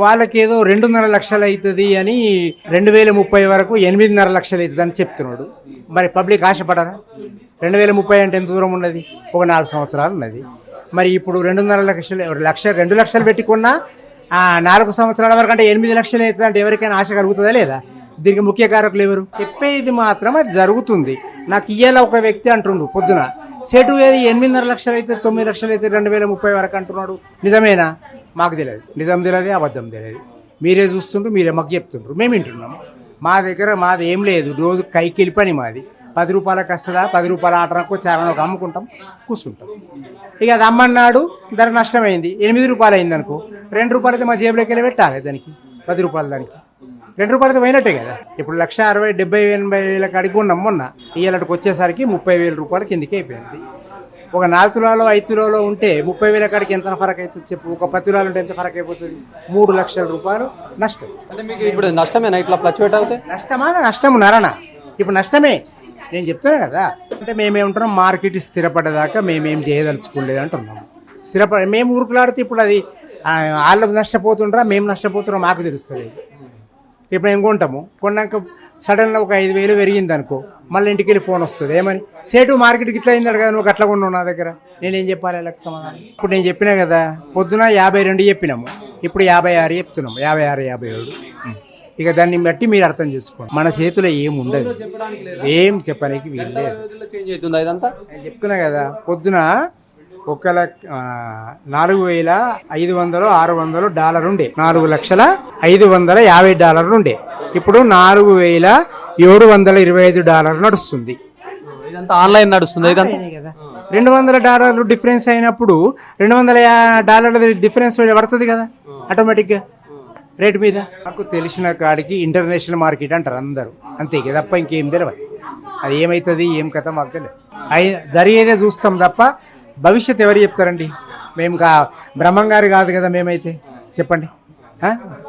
వాళ్ళకి ఏదో రెండున్నర లక్షలు అవుతుంది అని రెండు వేల ముప్పై వరకు ఎనిమిదిన్నర లక్షలు అవుతుంది అని చెప్తున్నాడు. మరి పబ్లిక్ ఆశపడరా? రెండు వేల ముప్పై అంటే ఎంత దూరం ఉన్నది? ఒక నాలుగు సంవత్సరాలు ఉన్నది. మరి ఇప్పుడు రెండున్నర లక్షలు లక్ష రెండు లక్షలు పెట్టుకున్నా నాలుగు సంవత్సరాల వరకు అంటే ఎనిమిది లక్షలు అవుతుంది అంటే ఎవరికైనా ఆశ కలుగుతుందా లేదా? దీనికి ముఖ్య కారకులు ఎవరు? చెప్పేది మాత్రం అది జరుగుతుంది. నాకు ఇయ్యాల ఒక వ్యక్తి అంటుండు పొద్దున. సెటు ఏది? ఎనిమిదిన్నర లక్షలు అయితే తొమ్మిది లక్షలు అయితే రెండు వేల ముప్పై వరకు అంటున్నాడు. నిజమేనా? మాకు తెలియదు. నిజం తెలియదు అబద్ధం తెలియదు. మీరే చూస్తుండ్రు మీరే మాకు చెప్తుండ్రు. మేము వింటున్నాము మా దగ్గర మాది ఏం లేదు. రోజు కైకిలి పని మాది. పది రూపాయలకు వస్తుందా పది రూపాయల ఆటనకు చారణకు అమ్ముకుంటాం కూర్చుంటాం. ఇక అది అమ్మన్నాడు ధర నష్టమైంది. ఎనిమిది రూపాయలు అయింది అనుకో. రెండు రూపాయలు అయితే మా జేబులోకి వెళ్ళి పెట్టాలి దానికి. పది రూపాయలు దానికి. రెండు రూపాయలతో పోయినట్టే కదా. ఇప్పుడు లక్ష అరవై డెబ్బై ఎనభై వేల అడిగి ఉన్నాం మొన్న. ఇయ్యాలకి వచ్చేసరికి ముప్పై వేల రూపాయలు కిందికి అయిపోయింది. ఒక నాలుగు తులాలో ఐదు తులాలో ఉంటే ముప్పై వేల కాడికి ఎంత ఫరక్ అవుతుంది చెప్పు? ఒక పది తులాలు ఉంటే ఎంత ఫరక్ అయిపోతుంది? మూడు లక్షల రూపాయలు నష్టం. అంటే మీకు ఇప్పుడు నష్టమేనా ఇట్లా ఫ్లక్చువేట్ అవుతాయి? నష్టమా నష్టము నరణ ఇప్పుడు నష్టమే. నేను చెప్తున్నా కదా. అంటే మేమేమంటున్నాం మార్కెట్ స్థిరపడేదాకా మేమేం చేయదలుచుకోలేదు అంటున్నాము స్థిరపడ మేము ఊరుకులాడితే ఇప్పుడు అది వాళ్ళు నష్టపోతుండ్రా మేము నష్టపోతున్నాం మాకు తెలుస్తుంది ఇప్పుడు ఏం కొంటాము. కొన్నాక సడన్గా ఒక ఐదు వేలు పెరిగింది అనుకో మళ్ళీ ఇంటికి వెళ్ళి ఫోన్ వస్తుంది. ఏమని? సేటు మార్కెట్కి ఇట్లా అయింది కదా నువ్వు అట్లా కొన్నావు నా దగ్గర? నేనేం చెప్పాలి వాళ్ళకి సమాధానం? ఇప్పుడు నేను చెప్పినా కదా పొద్దున యాభై రెండు చెప్పినాము. ఇప్పుడు యాభై ఆరు చెప్తున్నాము. యాభై ఆరు యాభై ఏడు. ఇక దాన్ని బట్టి మీరు అర్థం చేసుకోండి. మన చేతిలో ఏం ఉండదు. ఏం చెప్పడానికి వీలు చెప్తున్నా కదా పొద్దున ఒక లక్ష నాలుగు వేల ఐదు వందలు ఆరు వందలు డాలర్ ఉండే. నాలుగు లక్షల ఐదు వందల యాభై డాలర్లు ఉండే. ఇప్పుడు నాలుగు వేల ఏడు వందల ఇరవై ఐదు డాలర్ నడుస్తుంది. ఇదంతా ఆన్లైన్ నడుస్తుంది ఇదంతా కదా. రెండు వందల డాలర్లు డిఫరెన్స్ అయినప్పుడు రెండు వందల డాలర్ల డిఫరెన్స్ పడుతుంది కదా ఆటోమేటిక్గా రేటు మీద. నాకు తెలిసిన కాడికి ఇంటర్నేషనల్ మార్కెట్ అంటారు అందరూ. అంతే ఇక తప్ప ఇంకేం తెలియదు అది ఏమవుతుంది ఏం కథ మాకు తెలియదు అయి జరిగేదే చూస్తాం తప్ప భవిష్యత్ ఎవరు చెప్తారండి? మేము కా బ్రహ్మం గారు కాదు కదా మేమైతే. చెప్పండి?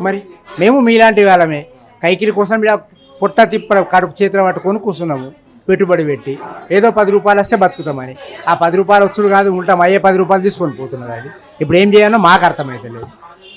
మరి? మేము మీలాంటి వాళ్ళమే. కైకిలి కోసం ఇలా పొట్ట తిప్ప కడుపు చేతులు పట్టుకొని కూర్చున్నాము. పెట్టుబడి పెట్టి. ఏదో పది రూపాయలు వస్తే బతుకుతామని. ఆ పది రూపాయలు వచ్చుడు కాదు ఉంటాం అయ్యే పది రూపాయలు తీసుకొని పోతున్నారు అది. ఇప్పుడు ఏం చేయాలో మాకు అర్థమైతే లేదు